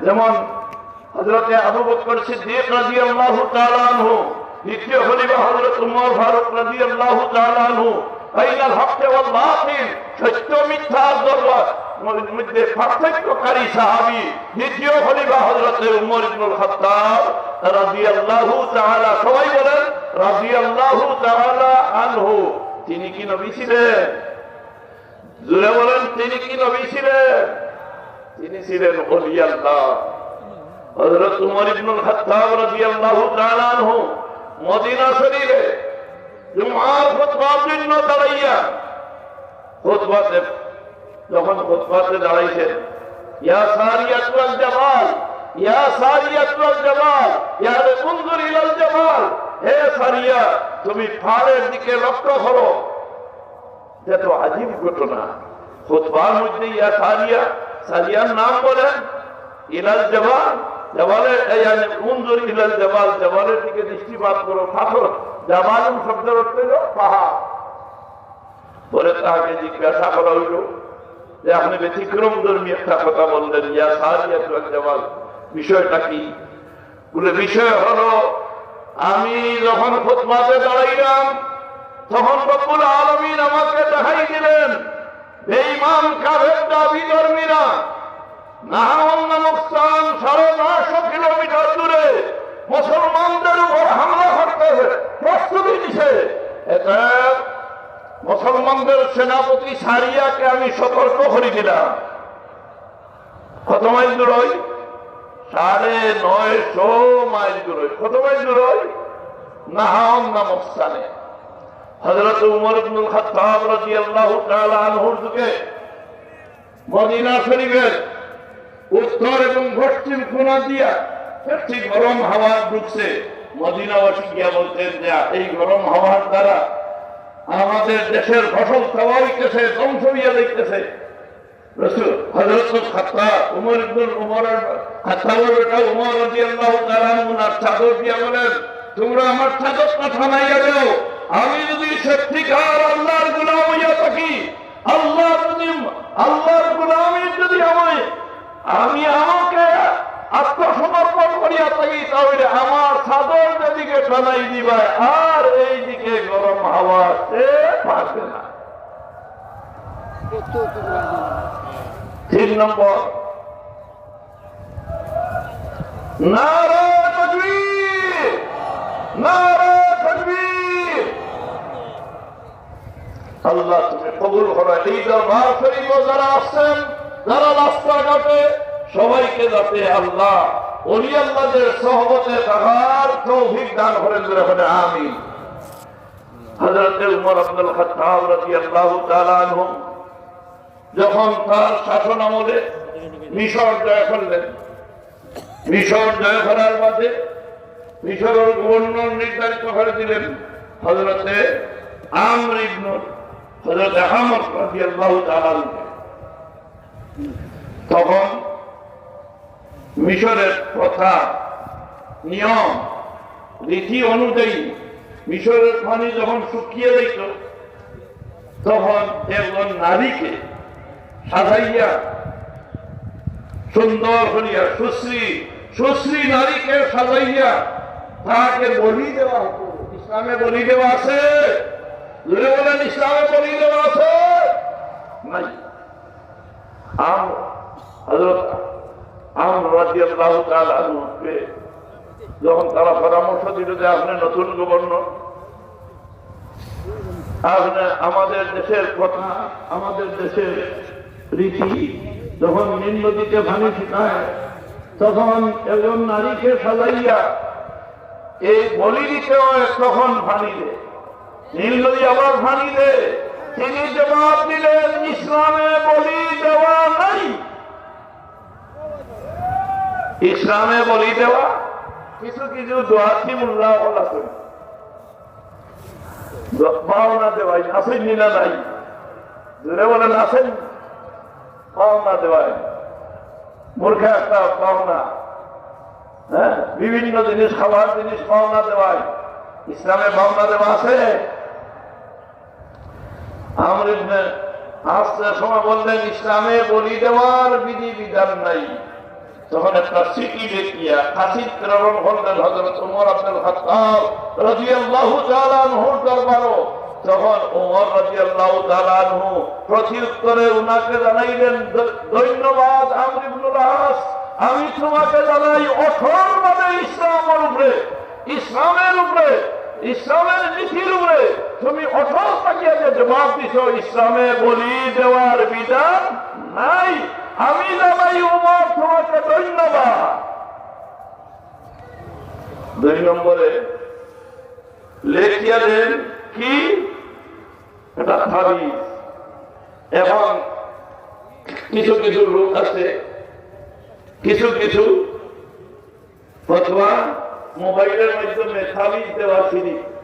যেমন হজরতে আবু বকর সিদ্দিক রাদিয়াল্লাহু তাআলা আনহু, দ্বিতীয় খলিফা হযরত উমর ফারুক রাদিয়াল্লাহু তাআলা আনহু, বাইনাল হক ওয়াল বাতিল, সত্য মিথ্যা দরবার মধ্যে পার্থক্যকারী সাহাবী, দ্বিতীয় খলিফা উমর ইবনুল খাত্তাব তাআলা, সবাই বলেন তাআলা আনহু। তিনি কি নবী ছিলেন? বলেন, তিনি কি নবী ছিলেন? তিনি ছিলেন তুমি পাহাড়ের দিকে লক্ষ্য করো। এটা তো আজীব ঘটনা। খুতবার মধ্যে ইয়া সারিয়া সারিয়ার নাম বলেন ইলাল জামাল জবালের উনজুর ইলাল জামাল জবালের দিকে দৃষ্টিপাত করো পাথর জামালুম শব্দের অর্থ পাহাড়। পরে তাকে জিজ্ঞাসা করা হইল, যে আপনি ব্যতিক্রম ধর্মী একটা কথা বললেন, ইয়া তুয়াল জামাল বিষয়টা কি? বলে, বিষয় হলো, আমি যখন খুতবাতে দাঁড়াইলাম, তখন রব্বুল আলমিন আমাকে দেখাই দিলেন বেঈমান কাফের দাবি ধর্মীরা? স্থান সাড়ে কিলোমিটার দূরে মুসলমানদের উপর হামলা করতেছে প্রস্তুতি দিছে এটা মুসলমানদের সেনাপতি সারিয়াকে আমি সতর্ক করে দিলাম। কত মাইল দূর হয় সাড়ে নয়শো মাইল দূর হয় কত মাইল দূর হয় নাহাওয়ান নামক স্থানে। হজরত উমর ইবনুল খাত্তাব রাদিয়াল্লাহু তাআলা আনহুর যুগে মদিনা শরীফের উত্তর এবং পশ্চিম কোনা দিয়া একটি গরম হাওয়া ঢুকছে। মদিনাবাসী গিয়া বলতেন যে, এই গরম হাওয়ার দ্বারা আমাদের দেশের ফসল খাওয়া ধ্বংস হইয়া দেখতেছে তোমরা আমার চাদরটা থামাইয়া দাও। আমি যদি সত্যিকার আল্লাহর গুলাম হইয়া থাকি আল্লাহ যদি আল্লাহর গুলামি যদি আমি আমি আমাকে আত্মসমর্পণ করিয়া থাকি, তাহলে আমার চাদর যেদিকে টানাই দিবা, আর এই দিকে গরম হাওয়া সে পারবে না। তিন নম্বর। নারা তকবীর! নারা তকবীর আল্লাহ, তুমি কবুল করো। এই শরীফ যারা আসছেন, যারা রাস্তাঘাটে, সবাইকে যাতে আল্লাহ, অলি আল্লাহদের সহবতে থাকার তৌফিক দান করেন বলে আমি হযরত উমর আব্দুল খাত্তাব রাদিয়াল্লাহু তাআলা আনহু, যখন তার শাসন আমলে মিশর জয় করলেন, মিশর জয় করার মাঝে মিশরের গভর্নর নির্ধারিত করে দিলেন হজরতে আমর ইবনুল তখন মিশরের প্রথা, নিয়ম, রীতি অনুযায়ী মিশরের পানি যখন শুকিয়ে দিত তখন একজন নারীকে সাজাইয়া সুন্দর করিয়া সুশ্রী সুশ্রী নারীকে সাজাইয়া তাহাকে বলি দেওয়া হতো। ইসলামে বলি দেওয়া আছে। জুড়ে বলেন ইসলামে বলি আছে? নাই। যখন তারা পরামর্শ দিল যে আপনি নতুন গভর্নর, আপনি আমাদের দেশের কথা, আমাদের দেশের রীতি যখন নীল নদীতে পানি শুকায় তখন একজন নারীকে সাজাইয়া এই বলি দিতেও তখন দেয় আবার তিনি জবাব দিলেন, ইসলামে বলি দেওয়া নাই। ইসলামে বলি দেওয়া? কিছু কিছু দোয়াতি মোল্লা নিনা নাই? জোরে পাওনা দেওয়াই মূর্খা একটা হ্যাঁ? বিভিন্ন জিনিস, খাবার জিনিস পাওনা দেওয়াই ইসলামে পাওনা দেওয়া আছে? ইসলামে বলি দেওয়ার বিধি বিধান নাই। তখন একটা সিটি দেখিয়া ফাঁসি প্রেরণ করলেন হজরত উমর আব্দুল আনহুর দরবারও তখন উমর রাদিয়াল্লাহু তাআলা আনহু প্রতি উনাকে জানাইলেন, "দ- ধন্যবাদ আমর ইবনুল আমি তোমাকে জানাই অঠর মানে উপরে, ইসলামের উপরে, ইসলামের নীতির উপরে তুমি অঠর তাকিয়ে যে জবাব দিছ, ইসলামে বলি দেওয়ার বিধান নাই। আমি জানাই উমর, তোমাকে ধন্যবাদ। দুই নম্বরে, লেখিয়া দেন কি? এটা তাবিজ এবং কিছু কিছু লোক আছে, কিছু কিছু অথবা মোবাইলের মাধ্যমে তাবিজ দেওয়া সিঁড়ি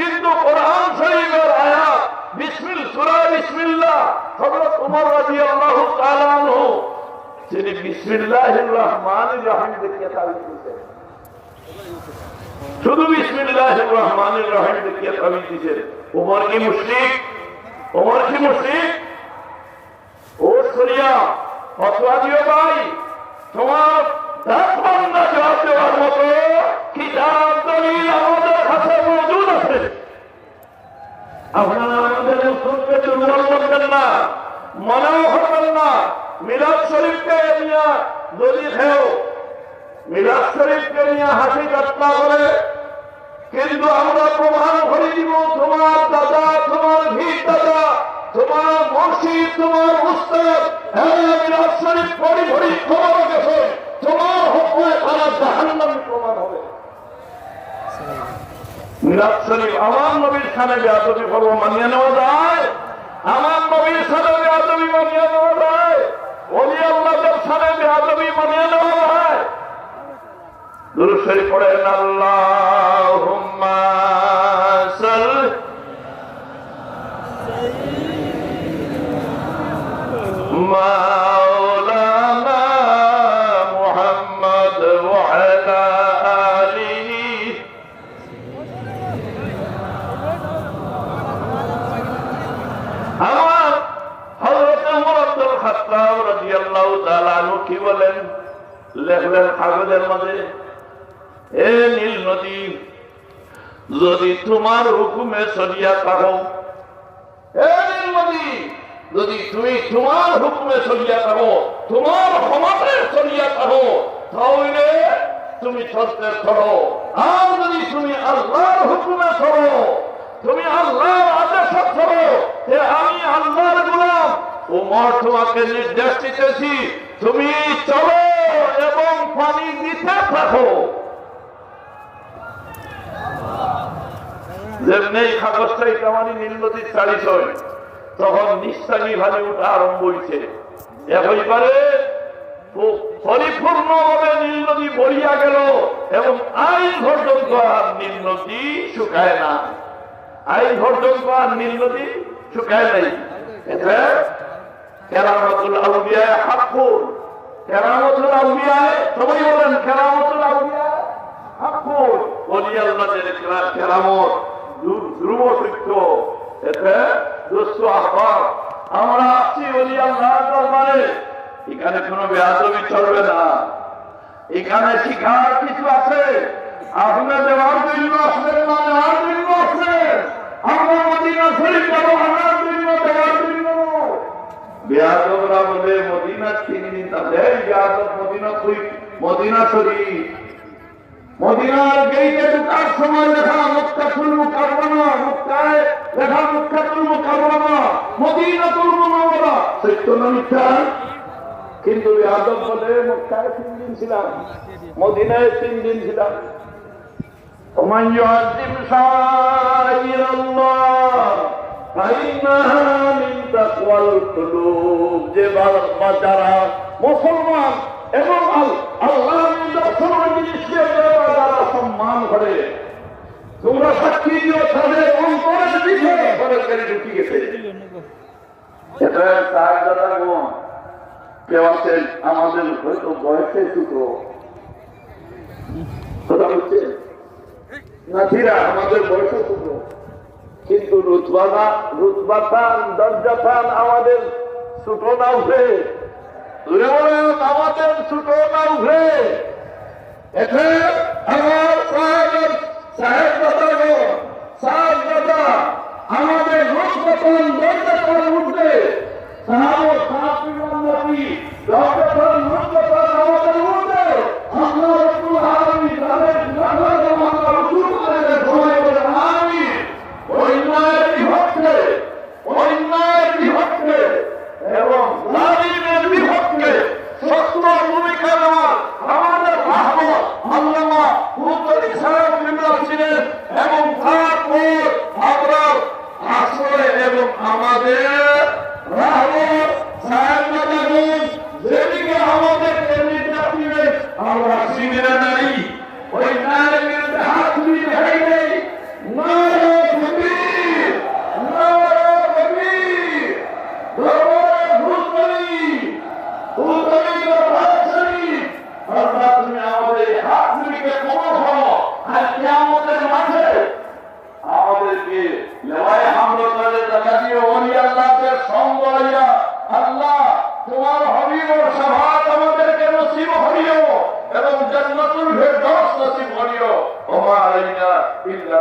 কিন্তু কোরআন শরীফের আয়াত, বিসমিল সূরা বিসমিল্লাহ, হযরত উমর রাদিয়াল্লাহু তাআলা আনহু তিনি বিসমিল্লাহির রহমানির রহিম দেখিয়ে তাবিজ দিতেন শুধু বিসমিল্লাহির রহমানির রহিম দেখিয়ে তাবিজ দিতেন উমর কি মুশরিক? উমর কি মুশরিক? ও সরিয়া ফতোয়া দিও ভাই, তোমার দাস বান্দা জবাব দেওয়ার মতো কিতাব দলিল আমাদের কাছে মজুদ আছে আপনারা আমাদের মুসলিমকে দুর্বল করবেন না মনেও করবেন না মিলাদ শরীফকে নিয়ে যদি খেও মিলাদ শরীফকে নিয়ে তোমার মসজিদ তোমার উস্তাদ হ্যাঁ মিলাদ শরীফ, পড়ি পড়ি, খবর গেছে তোমার হুকুমে তারা জাহান্নামী প্রমাণ হবে। মিলাদ শরীফ আমার নবীর সামনে বেয়াদবি করব, মানিয়ে নেওয়া যায়? আমার নবীর সামনে বেয়াদবি মানিয়ে নেওয়া যায়? অলি আল্লাহদের সামনে বেয়াদবি মানিয়ে নেওয়া যায়? দুরু শরীফ পড়েন, আল্লাহুম্মা সাল মাওলানা কাগজের মাঝে। এ নীল নদী, যদি তোমার হুকুমে চলিয়া থাকো, এ নীল নদী, যদি তুমি তোমার হুকুমে চলিয়া থাকো, তোমার ক্ষমতায় চলিয়া থাকো, তাহলে তুমি চলতে চলো আর যদি তুমি আল্লাহর হুকুমে চলো, তুমি আল্লাহর আদেশে চলো যে আমি আল্লাহর গোলাম, উমর তোমাকে নির্দেশ দিতেছি, তুমি চলো। পানি দিতে থাকো যেমনি এই কাগজটা এটা মানে নীল নদীর তখন নিঃশ্বাসী ভাবে উঠা আরম্ভ হয়েছে এবারে পরিপূর্ণ ভাবে নীল বড়িয়া গেল এবং আইন পর্যন্ত আর নীল নদী শুকায় না। আইন পর্যন্ত আর নীল শুকায় নাই। কেরামতুল আউলিয়ায় হাক্কুর কেরামতুল আউলিয়ায় সবাই বলেন কেরামতুল আউলিয়ায় হাক্কুর ওলি আমরা এখানে কোনো বেয়াদবি চলবে না। এখানে শিখার কিছু আছে। আপনি দেওয়ার আমরা মদিনা শরীফ জন্য বেয়াদবরা বলে মদিনা চিনি তাদের বেয়াদব মদিনা তুই মদিনা শরীফ মদিনার গেইটে ঢুকার সময় লেখা মক্কাতুল মুকাররমা মক্কায় লেখা মক্কাতুল মুকাররমা মদিনাতুল মুনাওয়ারা সত্য না মিথ্যা কিন্তু আদব বলে মক্কায় তিন দিন ছিলাম মদিনায় তিন দিন ছিলাম ومن يعظم شعائر الله যে যারা মুসলমান এবং আল্লাহ যারা সম্মান করে তোমরা সাক্ষী দিও তাদের অন্তরের সরকারি ঢুকি গেছে আমাদের হয়তো বয়সে দুটো কথা হচ্ছে আমাদের বয়সে দুটো কিন্তু রুতবানা রুতবাথান দরজাথান আমাদের ছোট না উঠে আমাদের ছোট না উঠে। এতে আমার সাহেব দাদা সাহেব আমাদের রুতবাথান দরজাথান উঠবে সাহাব সাহাবিগণ নবী দরজাথান রুতবাথান আমাদের উঠবে আল্লাহ রাব্বুল আলামিন তাদের নানা জামানা রসুল করে সময় বলে আমি অন্যায়ের বিভক্তে অন্যায়ের বিভক্তে এবং জালিমের বিভক্তে সত্য ভূমিকা নেওয়ার আমাদের রাহমত আল্লামা মুদ্দরি সাহেব বিমলা ছিলেন এবং তারপর আমরা আসলে এবং আমাদের রাহমত সাহেব যেদিকে দিবে আমরা শিবিরে নাই ওই নায়ের বিরুদ্ধে হাত তুলি দেখাই নেই নারে নারে তুমি আমাদের হাত তুলিকে কবর আর কেয়ামতের মাঝে আমাদেরকে লেওয়ায় হামলা করে দেখা দিয়ে ওলি আল্লাহকে সঙ্গ লইয়া আল্লাহ তোমার হরিও সভাত আমাদেরকে নসিব হরিও এবং জান্নাতুল ফেরদাউস নসিব হরিও ওমা আলাইনা ইল্লা